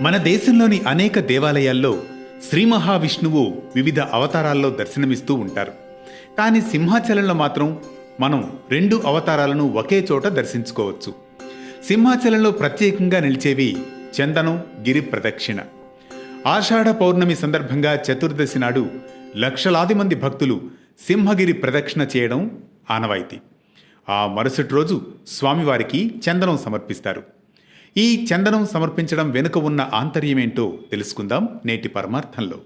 మన దేశంలోని అనేక దేవాలయాల్లో శ్రీ మహావిష్ణువు వివిధ అవతారాల్లో దర్శనమిస్తూ ఉంటారు. కానీ సింహాచలంలో మాత్రం మనం రెండు అవతారాలను ఒకే చోట దర్శించుకోవచ్చు. సింహాచలంలో ప్రత్యేకంగా నిలిచేవి చందనం గిరి ప్రదక్షిణ. ఆషాఢ పౌర్ణమి సందర్భంగా చతుర్దశి నాడు లక్షలాది మంది భక్తులు సింహగిరి ప్రదక్షిణ చేయడం ఆనవాయితీ. ఆ మరుసటి రోజు స్వామివారికి చందనం సమర్పిస్తారు. ఈ చందనం సమర్పించడం వెనుక ఉన్న ఆంతర్యమేంటో తెలుసుకుందాం నేటి పరమార్థంలో.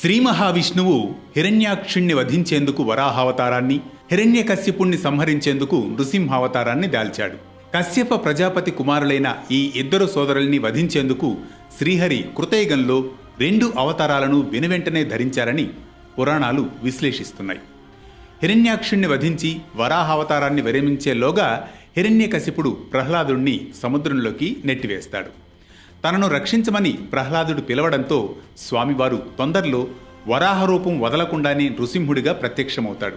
శ్రీ మహావిష్ణువు హిరణ్యాక్షుణ్ణి వధించేందుకు వరాహావతారాన్ని హిరణ్యకశ్యపుణ్ణి సంహరించేందుకు నృసింహావతారాన్ని దాల్చాడు. కశ్యప ప్రజాపతి కుమారులైన ఈ ఇద్దరు సోదరుల్ని వధించేందుకు శ్రీహరి కృతయుగంలో రెండు అవతారాలను వెనువెంటనే ధరించారని పురాణాలు విశ్లేషిస్తున్నాయి. హిరణ్యాక్షుణ్ణి వధించి వరాహావతారాన్ని విరమించేలోగా హిరణ్యకశిపుడు ప్రహ్లాదుణ్ణి సముద్రంలోకి నెట్టివేస్తాడు. తనను రక్షించమని ప్రహ్లాదుడు పిలవడంతో స్వామివారు తొందరలో వరాహ రూపం వదలకుండానే నృసింహుడిగా ప్రత్యక్షమవుతాడు.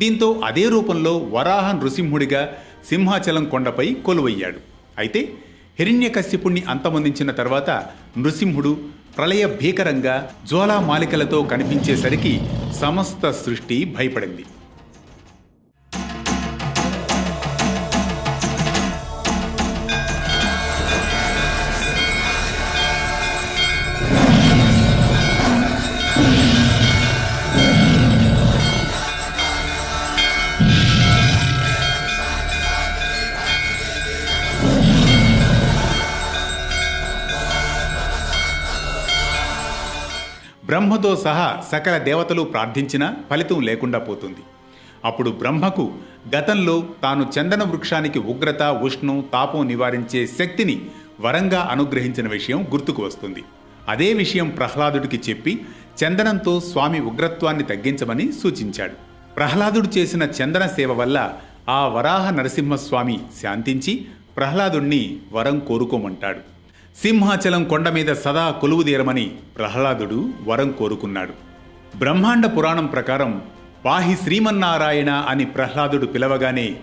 దీంతో అదే రూపంలో వరాహ నృసింహుడిగా సింహాచలం కొండపై కొలువయ్యాడు. అయితే హిరణ్యకశ్యపుణ్ణి అంతమొందించిన తర్వాత నృసింహుడు ప్రళయ భీకరంగా జ్వాలామాలికలతో కనిపించేసరికి సమస్త సృష్టి భయపడింది. బ్రహ్మతో సహా సకల దేవతలు ప్రార్థించినా ఫలితం లేకుండా పోతుంది. అప్పుడు బ్రహ్మకు గతంలో తాను చందన వృక్షానికి ఉగ్రత ఉష్ణం తాపం నివారించే శక్తిని వరంగా అనుగ్రహించిన విషయం గుర్తుకు వస్తుంది. అదే విషయం ప్రహ్లాదుడికి చెప్పి చందనంతో స్వామి ఉగ్రత్వాన్ని తగ్గించమని సూచించాడు. ప్రహ్లాదుడు చేసిన చందన సేవ వల్ల ఆ వరాహ నరసింహస్వామి శాంతించి ప్రహ్లాదుణ్ణి వరం కోరుకోమంటాడు. సింహాచలం కొండ మీద సదా కొలువుదీరమని ప్రహ్లాదుడు వరం కోరుకున్నాడు. బ్రహ్మాండ పురాణం ప్రకారం పాహి శ్రీమన్నారాయణ అని ప్రహ్లాదుడు పిలవగానే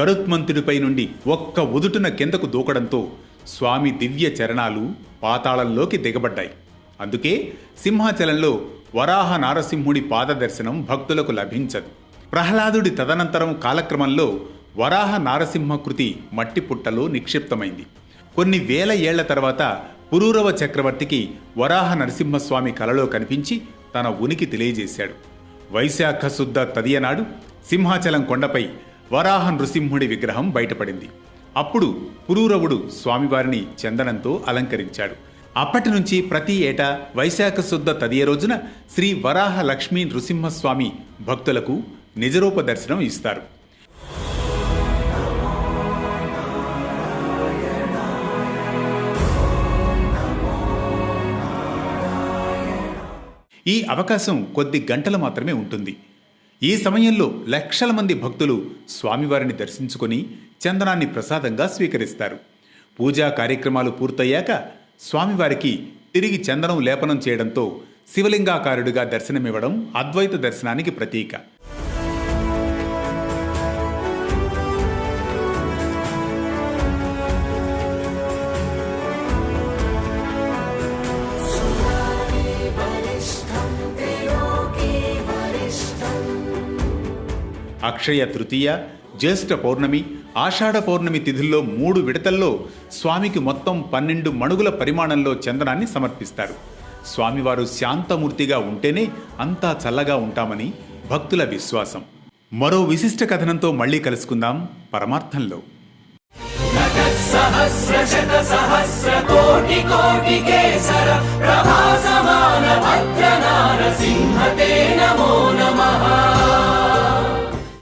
గరుత్మంతుడిపై నుండి ఒక్క ఉదుటున కిందకు దూకడంతో స్వామి దివ్య చరణాలు పాతాళంలోకి దిగబడ్డాయి. అందుకే సింహాచలంలో వరాహ నారసింహుడి పాదదర్శనం భక్తులకు లభించదు. ప్రహ్లాదుడి తదనంతరం కాలక్రమంలో వరాహ నారసింహకృతి మట్టిపుట్టలో మట్టి పుట్టలో నిక్షిప్తమైంది. కొన్ని వేల ఏళ్ళ తర్వాత పురూరవ చక్రవర్తికి వరాహ నరసింహస్వామి కలలో కనిపించి తన ఉనికి తెలియజేశాడు. వైశాఖ శుద్ధ తదియనాడు సింహాచలం కొండపై వరాహ నృసింహుడి విగ్రహం బయటపడింది. అప్పుడు పురూరవుడు స్వామివారిని చందనంతో అలంకరించాడు. అప్పటి నుంచి ప్రతి ఏటా వైశాఖ శుద్ధ తదియ రోజున శ్రీ వరాహ లక్ష్మీ నృసింహస్వామి భక్తులకు నిజరూప దర్శనం ఇస్తారు. ఈ అవకాశం కొద్ది గంటలు మాత్రమే ఉంటుంది. ఈ సమయంలో లక్షల మంది భక్తులు స్వామివారిని దర్శించుకొని చందనాన్ని ప్రసాదంగా స్వీకరిస్తారు. పూజా కార్యక్రమాలు పూర్తయ్యాక స్వామివారికి తిరిగి చందనం లేపనం చేయడంతో శివలింగాకారుడిగా దర్శనమివ్వడం అద్వైత దర్శనానికి ప్రతీక. అక్షయ తృతీయ జ్యేష్ఠ పౌర్ణమి ఆషాఢ పౌర్ణమి తిథుల్లో మూడు విడతల్లో స్వామికి మొత్తం పన్నెండు మణుగుల పరిమాణంలో చందనాన్ని సమర్పిస్తారు. స్వామివారు శాంతమూర్తిగా ఉంటేనే అంతా చల్లగా ఉంటామని భక్తుల విశ్వాసం. మరో విశిష్ట కథనంతో మళ్ళీ కలుసుకుందాం పరమార్థంలో. సహస్ర శత సహస్ర కోటి కోటి కేసర